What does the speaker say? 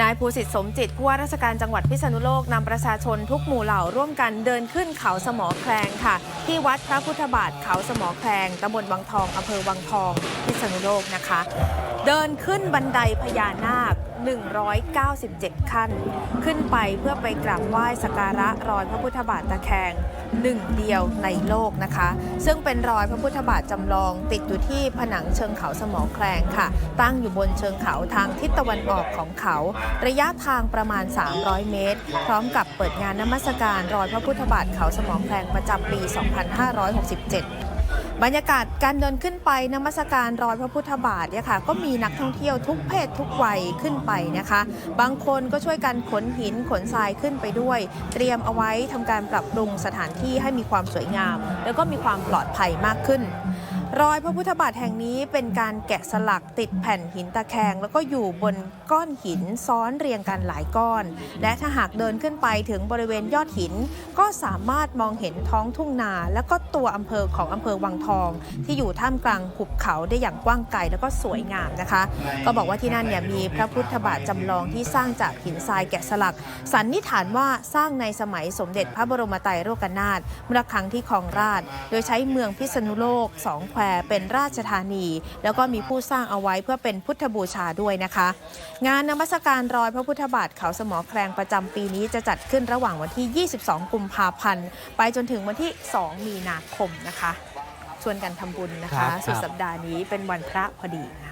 นายภูสิทธิ์สมจิตผู้ว่าราชการจังหวัดพิษณุโลกนำประชาชนทุกหมู่เหล่าร่วมกันเดินขึ้นเขาสมอแคลงค่ะ ที่วัดพระพุทธบาทเขาสมอแคลงตำบลวังทองอำเภอวังทอง พิษณุโลกนะคะ เดินขึ้นบันไดพญานาค 197 ขั้น ขึ้นไปเพื่อไปกราบไหว้สักการะรอยพระพุทธบาทตะแคงหนึ่งเดียวในโลกนะคะ ซึ่งเป็นรอยพระพุทธบาทจำลองติดอยู่ที่ผนังเชิงเขาสมอแคลงค่ะ ตั้งอยู่บนเชิงเขาทางทิศตะวันออกของเขา ระยะทางประมาณ 300 เมตร พร้อมกับเปิดงานนมัสการรอยพระพุทธบาทเขาสมอแคลงประจำปี 2567 บรรยากาศการเดินขึ้นไปนมัสการรอยพระพุทธบาทเนี่ยค่ะก็มีนักท่องเที่ยวทุกเพศทุกวัยขึ้นไปนะคะ บางคนก็ช่วยกันขนหินขนทรายขึ้นไปด้วย เตรียมเอาไว้ทำการปรับปรุงสถานที่ให้มีความสวยงาม แล้วก็มีความปลอดภัยมากขึ้น รอยพระพุทธบาทแห่งนี้เป็นการแกะสลักติดแผ่นหินตะแคง แล้วก็อยู่บนก้อนหินซ้อนเรียงกันหลายก้อน และถ้าหากเดินขึ้นไปถึงบริเวณยอดหิน ก็สามารถมองเห็นท้องทุ่งนา และก็ตัวอำเภอของอำเภอวังทอง ที่อยู่ท่ามกลางหุบเขาได้อย่างกว้างไกลแล้วก็สวยงามนะคะ ก็บอกว่าที่นั่นเนี่ยมีพระพุทธบาทจำลองที่สร้างจากหินทรายแกะสลัก สันนิษฐานว่าสร้างในสมัยสมเด็จพระบรมไตรโลกนาถเมื่อครั้งที่ครองราช โดยใช้เมืองพิษณุโลกสองแควเป็นราชธานี แล้วก็มีผู้สร้างเอาไว้เพื่อเป็นพุทธบูชาด้วยนะคะ งานนมัสการรอยพระพุทธบาทเขาสมอแคลงประจำปีนี้จะจัดขึ้นระหว่างวันที่ 22 กุมภาพันธ์ ไปจนถึงวันที่ 2 มีนาคมนะคะ ชวนกันทำบุญนะครัคะบสุดครับสัปดาห์นี้เป็นวันพระพอดีนะคะ